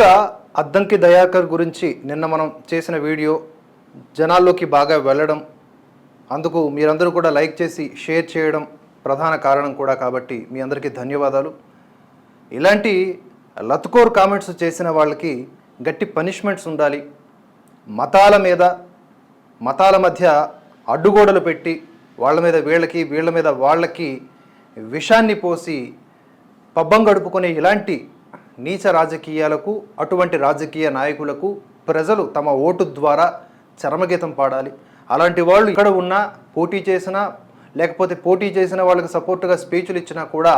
ముఖ్యంగా అద్దంకి దయాకర్ గురించి నిన్న మనం చేసిన వీడియో జనాల్లోకి బాగా వెళ్ళడం అందుకు మీరందరూ కూడా లైక్ చేసి షేర్ చేయడం ప్రధాన కారణం కూడా కాబట్టి మీ అందరికీ ధన్యవాదాలు. ఇలాంటి లత్కోర్ కామెంట్స్ చేసిన వాళ్ళకి గట్టి పనిష్మెంట్స్ ఉండాలి. మతాల మీద మతాల మధ్య అడ్డుగోడలు పెట్టి వాళ్ళ మీద వీళ్ళకి వీళ్ళ మీద వాళ్ళకి విషాన్ని పోసి పబ్బం గడుపుకునే ఇలాంటి నీచ రాజకీయాలకు అటువంటి రాజకీయ నాయకులకు ప్రజలు తమ ఓటు ద్వారా చరమగీతం పాడాలి. అలాంటి వాళ్ళు ఇక్కడ ఉన్నా పోటీ చేసినా లేకపోతే పోటీ చేసిన వాళ్ళకి సపోర్టుగా స్పీచ్లు ఇచ్చినా కూడా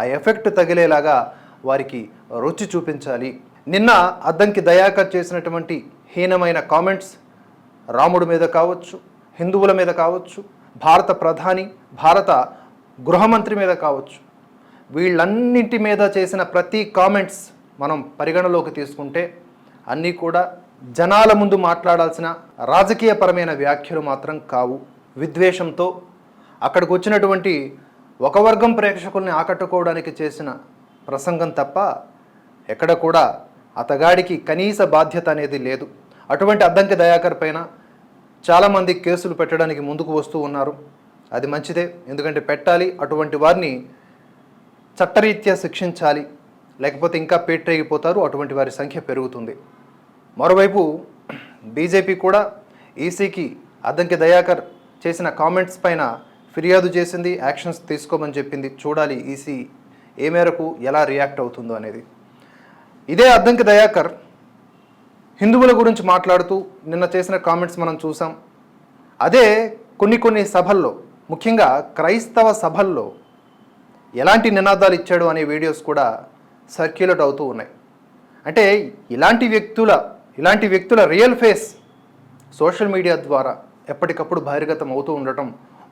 ఆ ఎఫెక్ట్ తగిలేలాగా వారికి రుచి చూపించాలి. నిన్న అద్దంకి దయాకర్ చేసినటువంటి హీనమైన కామెంట్స్ రాముడి మీద కావచ్చు హిందువుల మీద కావచ్చు భారత ప్రధాని భారత గృహమంత్రి మీద కావచ్చు. వీళ్ళన్నింటి మీద చేసిన ప్రతి కామెంట్స్ మనం పరిగణలోకి తీసుకుంటే అన్నీ కూడా జనాల ముందు మాట్లాడాల్సిన రాజకీయపరమైన వ్యాఖ్యలు మాత్రం కావు. విద్వేషంతో అక్కడికి వచ్చినటువంటి ఒక వర్గం ప్రేక్షకుల్ని ఆకట్టుకోవడానికి చేసిన ప్రసంగం తప్ప ఎక్కడ కూడా అతగాడికి కనీస బాధ్యత అనేది లేదు. అటువంటి అద్దంకి దయాకర్ పైన చాలామంది కేసులు పెట్టడానికి ముందుకు వస్తూ ఉన్నారు. అది మంచిదే ఎందుకంటే పెట్టాలి అటువంటి వారిని చట్టరీత్యా శిక్షించాలి లేకపోతే ఇంకా పేట్రేగిపోతారు అటువంటి వారి సంఖ్య పెరుగుతుంది. మరోవైపు బీజేపీ కూడా ఈసీకి అద్దంకి దయాకర్ చేసిన కామెంట్స్ పైన ఫిర్యాదు చేసింది యాక్షన్స్ తీసుకోమని చెప్పింది. చూడాలి ఈసీ ఏ మేరకు ఎలా రియాక్ట్ అవుతుందో అనేది. ఇదే అద్దంకి దయాకర్ హిందువుల గురించి మాట్లాడుతూ నిన్న చేసిన కామెంట్స్ మనం చూసాం. అదే కొన్ని కొన్ని సభల్లో ముఖ్యంగా క్రైస్తవ సభల్లో ఎలాంటి నినాదాలు ఇచ్చాడు అనే వీడియోస్ కూడా సర్క్యులేట్ అవుతూ ఉన్నాయి. అంటే ఇలాంటి వ్యక్తుల ఇలాంటి వ్యక్తుల రియల్ ఫేస్ సోషల్ మీడియా ద్వారా ఎప్పటికప్పుడు బహిర్గతం అవుతూ ఉండటం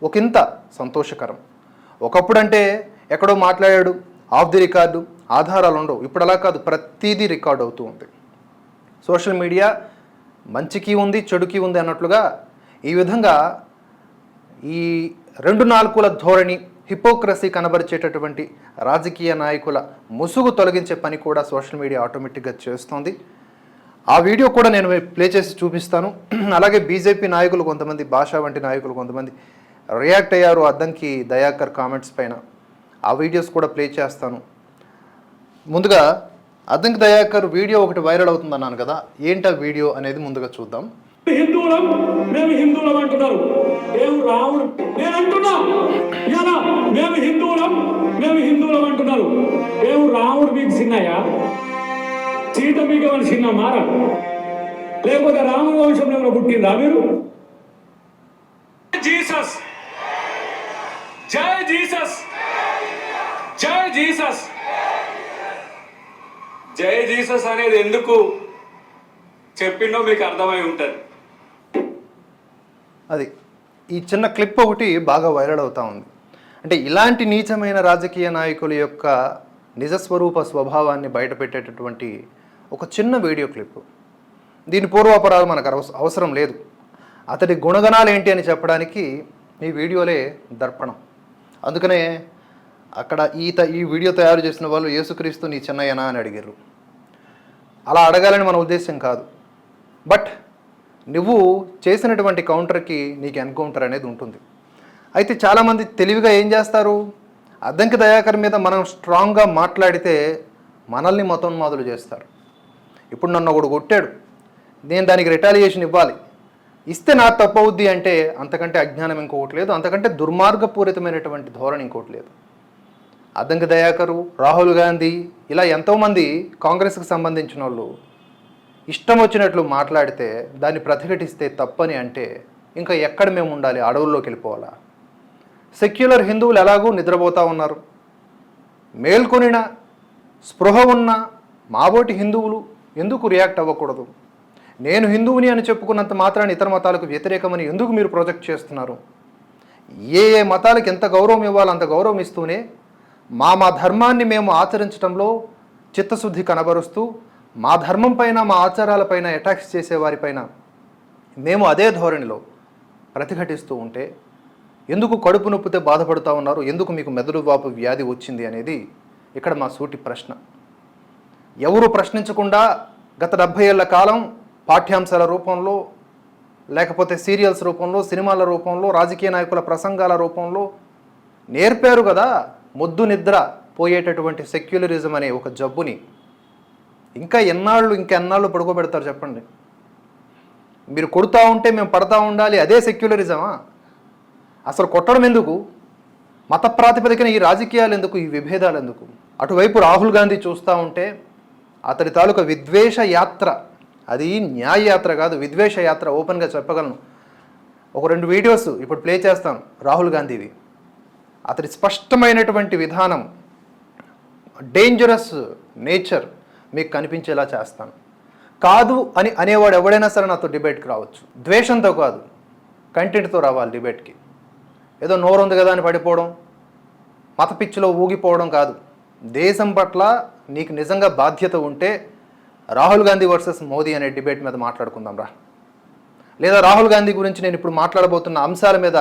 ఒకంత సంతోషకరం. ఒకప్పుడు అంటే ఎక్కడో మాట్లాడాడు ఆఫ్ ది రికార్డు ఆధారాలు ఉండవు. ఇప్పుడు అలా కాదు ప్రతిదీ రికార్డ్ అవుతూ ఉంది. సోషల్ మీడియా మంచికి ఉంది చెడుకి ఉంది అన్నట్లుగా ఈ విధంగా ఈ రెండు నాలుగుల ధోరణి హిపోక్రసీ కనబరిచేటటువంటి రాజకీయ నాయకుల ముసుగు తొలగించే పని కూడా సోషల్ మీడియా ఆటోమేటిక్గా చేస్తోంది. ఆ వీడియో కూడా నేను ప్లే చేసి చూపిస్తాను. అలాగే బీజేపీ నాయకులు కొంతమంది భాష వంటి నాయకులు కొంతమంది రియాక్ట్ అయ్యారు. అద్దంకి దయాకర్ కామెంట్స్ పైన ఆ వీడియోస్ కూడా ప్లే చేస్తాను. ముందుగా అద్దంకి దయాకర్ వీడియో ఒకటి వైరల్ అవుతుంది అన్నాను కదా ఏంటా వీడియో అనేది ముందుగా చూద్దాం. హిందువులం మేము హిందువులం అంటున్నారు. మేము రాముడు నేను అంటున్నా. ఇలా మేము హిందువులం మేము హిందువులం అంటున్నారు. మేము రాముడు మీకు చిన్నయ్య? సీత మీకు ఏమైనా చిన్న మార? లేకపోతే రాముడు వంశంలో ఏమైనా పుట్టిందా మీరు? జీసస్! జై జీసస్! జై జీసస్! జై జీసస్ అనేది ఎందుకు చెప్పిండో మీకు అర్థమై ఉంటుంది. అది. ఈ చిన్న క్లిప్ ఒకటి బాగా వైరల్ అవుతా ఉంది. అంటే ఇలాంటి నీచమైన రాజకీయ నాయకుల యొక్క నిజస్వరూప స్వభావాన్ని బయటపెట్టేటటువంటి ఒక చిన్న వీడియో క్లిప్. దీని పూర్వాపరాలు మనకు అవస- అవసరం లేదు. అతడి గుణగణాలు ఏంటి అని చెప్పడానికి ఈ వీడియోలే దర్పణం. అందుకనే అక్కడ ఈత ఈ వీడియో తయారు చేసిన వాళ్ళు యేసుక్రీస్తు నీ చిన్నయ్యనా అని అడిగారు అలా అడగాలని మన ఉద్దేశం కాదు. బట్ నువ్వు చేసినటువంటి కౌంటర్కి నీకు ఎన్కౌంటర్ అనేది ఉంటుంది. అయితే చాలామంది తెలివిగా ఏం చేస్తారు? అద్దంకి దయాకర్ మీద మనం స్ట్రాంగ్గా మాట్లాడితే మనల్ని మతోన్మాదులు చేస్తారు. ఇప్పుడు నన్ను ఒకడు కొట్టాడు. నేను దానికి రిటాలియేషన్ ఇవ్వాలి. ఇస్తే నా తప్పవుద్ది అంటే అంతకంటే అజ్ఞానం ఇంకొకటి లేదు. అంతకంటే దుర్మార్గపూరితమైనటువంటి ధోరణి ఇంకోటి లేదు. అద్దంకి దయాకరు రాహుల్ గాంధీ ఇలా ఎంతోమంది కాంగ్రెస్కి సంబంధించిన వాళ్ళు ఇష్టం వచ్చినట్లు మాట్లాడితే దాన్ని ప్రతిఘటిస్తే తప్పని అంటే ఇంకా ఎక్కడ మేము ఉండాలి? అడవుల్లోకి వెళ్ళిపోవాలా? సెక్యులర్ హిందువులు ఎలాగూ నిద్రపోతూ ఉన్నారు? మేల్కొనిన స్పృహ ఉన్న మాబోటి హిందువులు ఎందుకు రియాక్ట్ అవ్వకూడదు? నేను హిందువుని అని చెప్పుకున్నంత మాత్రాన్ని ఇతర మతాలకు వ్యతిరేకమని ఎందుకు మీరు ప్రొజెక్ట్ చేస్తున్నారు? ఏ ఏ మతాలకు ఎంత గౌరవం ఇవ్వాలో అంత గౌరవం ఇస్తూనే మా మా ధర్మాన్ని మేము ఆచరించడంలో చిత్తశుద్ధి కనబరుస్తూ మా ధర్మం పైన మా ఆచారాలపైన అటాక్స్ చేసే వారిపైన మేము అదే ధోరణిలో ప్రతిఘటిస్తూ ఉంటే ఎందుకు కడుపు నొప్పితే బాధపడుతూ ఉన్నారు? ఎందుకు మీకు మెదడు వాపు వ్యాధి వచ్చింది అనేది ఇక్కడ మా సూటి ప్రశ్న. ఎవరు ప్రశ్నించకుండా గత డెబ్భై ఏళ్ళ కాలం పాఠ్యాంశాల రూపంలో లేకపోతే సీరియల్స్ రూపంలో సినిమాల రూపంలో రాజకీయ నాయకుల ప్రసంగాల రూపంలో నేర్పారు కదా మొద్దు నిద్ర పోయేటటువంటి సెక్యులరిజం అనే ఒక జబ్బుని. ఇంకా ఎన్నాళ్ళు ఇంకా ఎన్నాళ్ళు పడుకోబెడతారు చెప్పండి. మీరు కొడుతూ ఉంటే మేము పడతా ఉండాలి అదే సెక్యులరిజమా అసలు కొట్టడం ఎందుకు? మత ప్రాతిపదికన ఈ రాజకీయాలు ఎందుకు ఈ విభేదాలు ఎందుకు? అటువైపు రాహుల్ గాంధీ చూస్తూ ఉంటే అతడి తాలూకా విద్వేష యాత్ర అది న్యాయ యాత్ర కాదు విద్వేష యాత్ర ఓపెన్గా చెప్పగలను. ఒక రెండు వీడియోస్ ఇప్పుడు ప్లే చేస్తాను రాహుల్ గాంధీవి. అతడి స్పష్టమైనటువంటి విధానం డేంజరస్ నేచర్ మీకు కనిపించేలా చేస్తాను. కాదు అని అనేవాడు ఎవడైనా సరే నాతో డిబేట్కి రావచ్చు. ద్వేషంతో కాదు కంటెంట్తో రావాలి డిబేట్కి. ఏదో నోరు ఉంది కదా అని పడిపోవడం మత పిచ్చిలో ఊగిపోవడం కాదు. దేశం పట్ల నీకు నిజంగా బాధ్యత ఉంటే రాహుల్ గాంధీ వర్సెస్ మోదీ అనే డిబేట్ మీద మాట్లాడుకుందాం రా. లేదా రాహుల్ గాంధీ గురించి నేను ఇప్పుడు మాట్లాడబోతున్న అంశాల మీద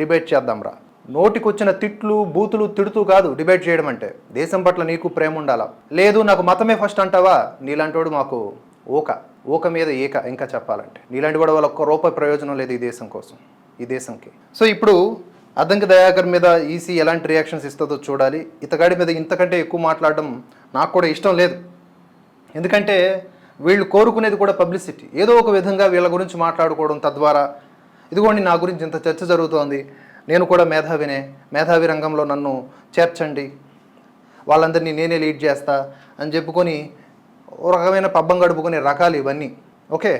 డిబేట్ చేద్దాం రా. నోటికొచ్చిన తిట్లు బూతులు తిడుతూ కాదు డిబేట్ చేయడం అంటే. దేశం పట్ల నీకు ప్రేమ ఉండాలా? లేదు నాకు మతమే ఫస్ట్ అంటావా? నీలాంటోడు మాకు ఓక ఓక మీద ఏక ఇంకా చెప్పాలంటే. నీలాంటి కూడా వాళ్ళ ఒక్క రూపాయి ప్రయోజనం లేదు ఈ దేశం కోసం ఈ దేశంకి. సో ఇప్పుడు అద్దంకి దయాకర్ మీద ఈసీ ఎలాంటి రియాక్షన్స్ ఇస్తుందో చూడాలి. ఇతగాడి మీద ఇంతకంటే ఎక్కువ మాట్లాడడం నాకు కూడా ఇష్టం లేదు. ఎందుకంటే వీళ్ళు కోరుకునేది కూడా పబ్లిసిటీ. ఏదో ఒక విధంగా వీళ్ళ గురించి మాట్లాడుకోవడం తద్వారా ఇదిగోండి నా గురించి ఇంత చర్చ జరుగుతోంది నేను కూడా మేధావినే మేధావి రంగంలో నన్ను చేర్చండి. వాళ్ళందరినీ నేనే లీడ్ చేస్తా అని చెప్పుకొని ఓ రకమైన పబ్బం గడుపుకునే రకాలు ఇవన్నీ. ఓకే?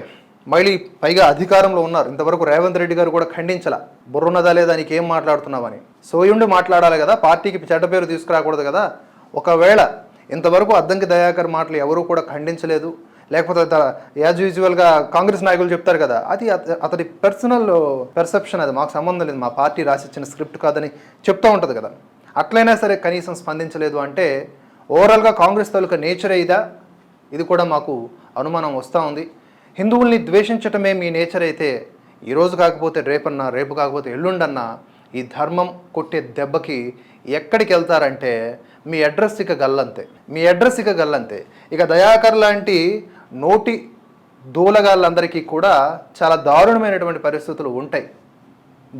మళ్ళీ పైగా అధికారంలో ఉన్నారు. ఇంతవరకు రేవంత్ రెడ్డి గారు కూడా ఖండించలా. బుర్రున్నదా లేదా నీకు ఏం మాట్లాడుతున్నావని. సోయుండి మాట్లాడాలి కదా పార్టీకి చెడ్డ పేరు తీసుకురాకూడదు కదా. ఒకవేళ ఇంతవరకు అద్దంకి దయాకర్ మాటలు ఎవరూ కూడా ఖండించలేదు లేకపోతే యాజ్ యూజువల్గా కాంగ్రెస్ నాయకులు చెప్తారు కదా అది అత- అతడి పర్సనల్ పెర్సెప్షన్ అది మాకు సంబంధం లేదు మా పార్టీ రాసిచ్చిన స్క్రిప్ట్ కాదని చెప్తూ ఉంటుంది కదా. అట్లయినా సరే కనీసం స్పందించలేదు అంటే ఓవరాల్గా కాంగ్రెస్ తాలూకా నేచరే ఇదా? ఇది కూడా మాకు అనుమానం వస్తూ ఉంది. హిందువుల్ని ద్వేషించటమే మీ నేచర్ అయితే? ఈరోజు కాకపోతే రేపన్నా రేపు కాకపోతే ఎల్లుండన్నా ఈ ధర్మం కొట్టే దెబ్బకి ఎక్కడికి వెళ్తారంటే మీ అడ్రస్ ఇక గల్లంతే మీ అడ్రస్ ఇక గల్లంతే. ఇక దయాకర్ లాంటి నోటి దూలగాళ్ళందరికీ కూడా చాలా దారుణమైనటువంటి పరిస్థితులు ఉంటాయి.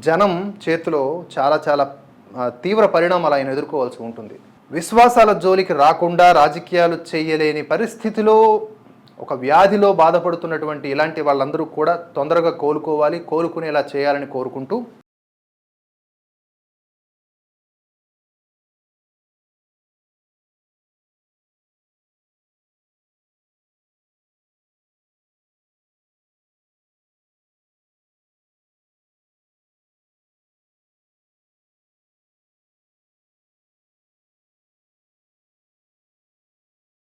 జనం చేతిలో చాలా చాలా తీవ్ర పరిణామాలు ఆయన ఎదుర్కోవాల్సి ఉంటుంది. విశ్వాసాల జోలికి రాకుండా రాజకీయాలు చేయలేని పరిస్థితిలో ఒక వ్యాధిలో బాధపడుతున్నటువంటి ఇలాంటి వాళ్ళందరూ కూడా తొందరగా కోలుకోవాలి కోలుకునేలా చేయాలని కోరుకుంటూ